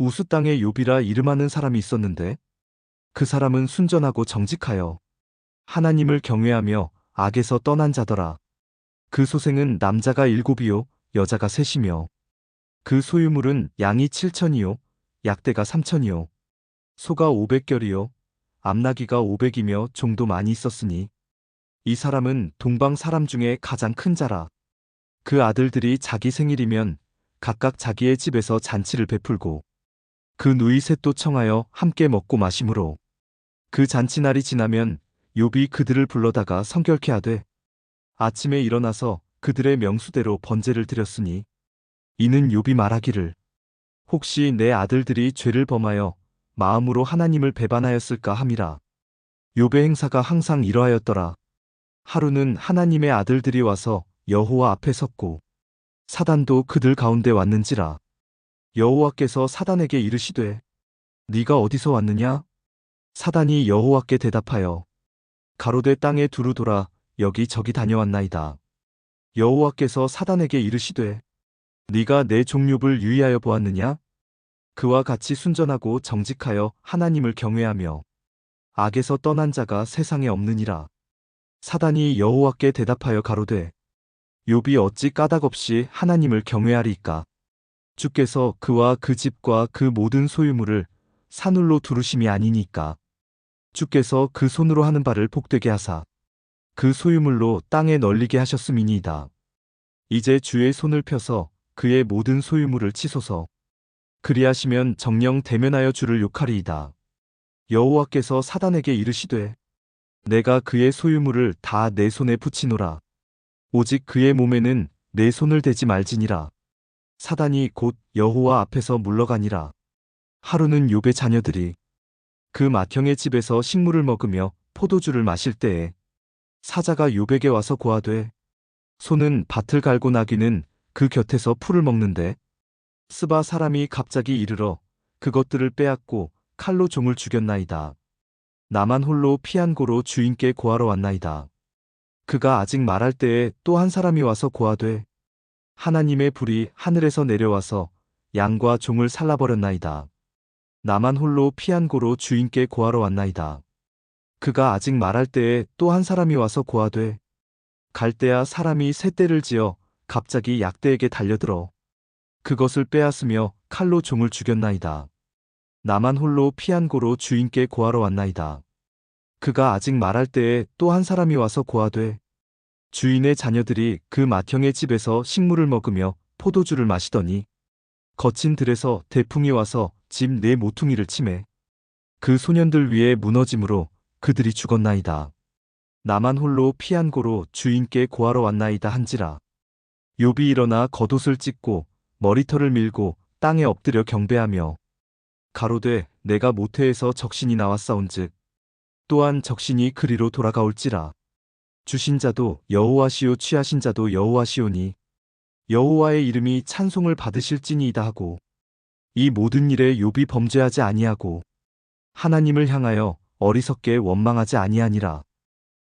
우스 땅에 욥이라 이름하는 사람이 있었는데 그 사람은 순전하고 정직하여 하나님을 경외하며 악에서 떠난 자더라. 그 소생은 남자가 일곱이요 여자가 셋이며 그 소유물은 양이 칠천이요 약대가 삼천이요 소가 오백결이요 암나기가 오백이며 종도 많이 있었으니 이 사람은 동방 사람 중에 가장 큰 자라. 그 아들들이 자기 생일이면 각각 자기의 집에서 잔치를 베풀고 그 누이 셋도 청하여 함께 먹고 마심으로 그 잔치날이 지나면 욥이 그들을 불러다가 성결케 하되 아침에 일어나서 그들의 명수대로 번제를 드렸으니 이는 욥이 말하기를 혹시 내 아들들이 죄를 범하여 마음으로 하나님을 배반하였을까 함이라. 욥의 행사가 항상 이러하였더라. 하루는 하나님의 아들들이 와서 여호와 앞에 섰고 사단도 그들 가운데 왔는지라 여호와께서 사단에게 이르시되 네가 어디서 왔느냐? 사단이 여호와께 대답하여 가로대 땅에 두루 돌아 여기 저기 다녀왔나이다. 여호와께서 사단에게 이르시되 네가 내 종류를 유의하여 보았느냐? 그와 같이 순전하고 정직하여 하나님을 경외하며 악에서 떠난 자가 세상에 없느니라. 사단이 여호와께 대답하여 가로되 욥이 어찌 까닭없이 하나님을 경외하리이까 주께서 그와 그 집과 그 모든 소유물을 산울로 두르심이 아니니까 주께서 그 손으로 하는 바를 복되게 하사 그 소유물로 땅에 널리게 하셨음이니이다. 이제 주의 손을 펴서 그의 모든 소유물을 치소서. 그리하시면 정령 대면하여 주를 욕하리이다. 여호와께서 사단에게 이르시되 내가 그의 소유물을 다 내 손에 붙이노라. 오직 그의 몸에는 내 손을 대지 말지니라. 사단이 곧 여호와 앞에서 물러가니라. 하루는 욥의 자녀들이 그 맏형의 집에서 식물을 먹으며 포도주를 마실 때에 사자가 욥에게 와서 고하되 소는 밭을 갈고 나귀는 그 곁에서 풀을 먹는데 스바 사람이 갑자기 이르러 그것들을 빼앗고 칼로 종을 죽였나이다. 나만 홀로 피한 고로 주인께 고하러 왔나이다. 그가 아직 말할 때에 또 한 사람이 와서 고하되 하나님의 불이 하늘에서 내려와서 양과 종을 살라버렸나이다. 나만 홀로 피한 고로 주인께 고하러 왔나이다. 그가 아직 말할 때에 또 한 사람이 와서 고하되 갈대아 사람이 새떼를 지어 갑자기 약대에게 달려들어 그것을 빼앗으며 칼로 종을 죽였나이다. 나만 홀로 피한 고로 주인께 고하러 왔나이다. 그가 아직 말할 때에 또 한 사람이 와서 고하되 주인의 자녀들이 그 맏형의 집에서 식물을 먹으며 포도주를 마시더니 거친 들에서 대풍이 와서 집 내 모퉁이를 치매 그 소년들 위에 무너짐으로 그들이 죽었나이다. 나만 홀로 피한 고로 주인께 고하러 왔나이다 한지라. 욥이 일어나 겉옷을 찢고 머리털을 밀고 땅에 엎드려 경배하며 가로되 내가 모태에서 적신이 나왔사온즉 또한 적신이 그리로 돌아가올지라. 주신 자도 여호와시오 취하신 자도 여호와시오니 여호와의 이름이 찬송을 받으실지니이다 하고 이 모든 일에 욥이 범죄하지 아니하고 하나님을 향하여 어리석게 원망하지 아니하니라.